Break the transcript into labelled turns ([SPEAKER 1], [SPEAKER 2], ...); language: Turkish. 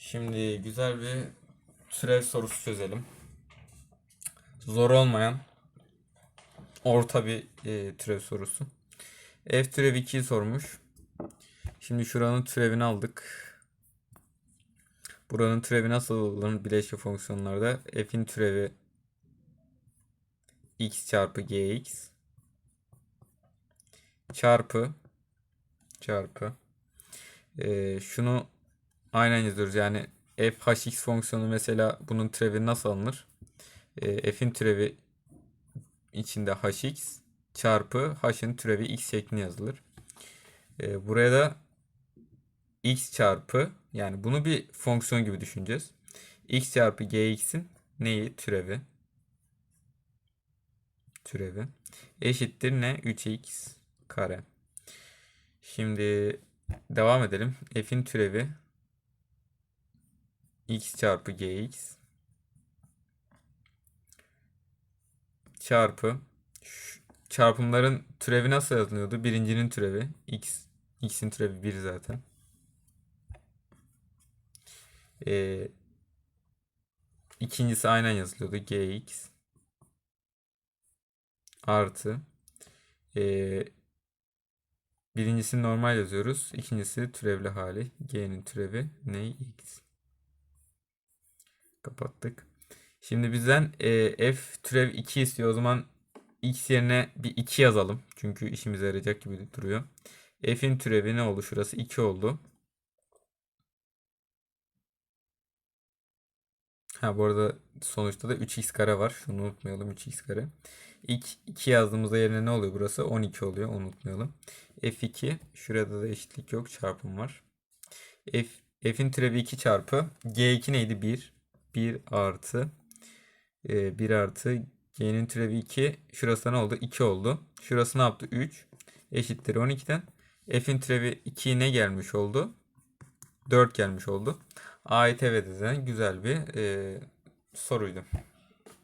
[SPEAKER 1] Şimdi güzel bir türev sorusu çözelim. Zor olmayan orta bir e, türev sorusu. F türev 2'yi sormuş. Şimdi şuranın türevini aldık. Buranın türevi nasıl alınır bileşke fonksiyonlarda? F'in türevi x çarpı gx çarpı çarpı e, şunu aynen yazıyoruz yani f hx fonksiyonu mesela bunun türevi nasıl alınır? E, f'in türevi içinde hx çarpı h'ın türevi x şeklinde yazılır. E, buraya da x çarpı yani bunu bir fonksiyon gibi düşüneceğiz. x çarpı gx'in neyi? Türevi. Türevi. Eşittir ne? 3x kare. Şimdi devam edelim. F'in türevi x çarpı gx çarpı çarpımların türevi nasıl yazılıyordu? Birincinin türevi x x'in türevi 1 zaten. Ee, ikincisi aynen yazılıyordu. gx artı ee, birincisini normal yazıyoruz. İkincisi türevli hali. g'nin türevi ne? x. Kapattık. Şimdi bizden e, f türev 2 istiyor. O zaman x yerine bir 2 yazalım. Çünkü işimize yarayacak gibi duruyor. f'in türevi ne oldu? Şurası 2 oldu. Ha bu arada sonuçta da 3x kare var. Şunu unutmayalım 3x kare. İlk 2 yazdığımızda yerine ne oluyor burası? 12 oluyor. Unutmayalım. f2 şurada da eşitlik yok. Çarpım var. f f'in türevi 2 çarpı g2 neydi? 1. 1 artı e, 1 artı g'nin türevi 2. Şurası ne oldu? 2 oldu. Şurası ne yaptı? 3 eşittir 12'den. f'in türevi 2 ne gelmiş oldu? 4 gelmiş oldu. AYT ve güzel bir e, soruydu.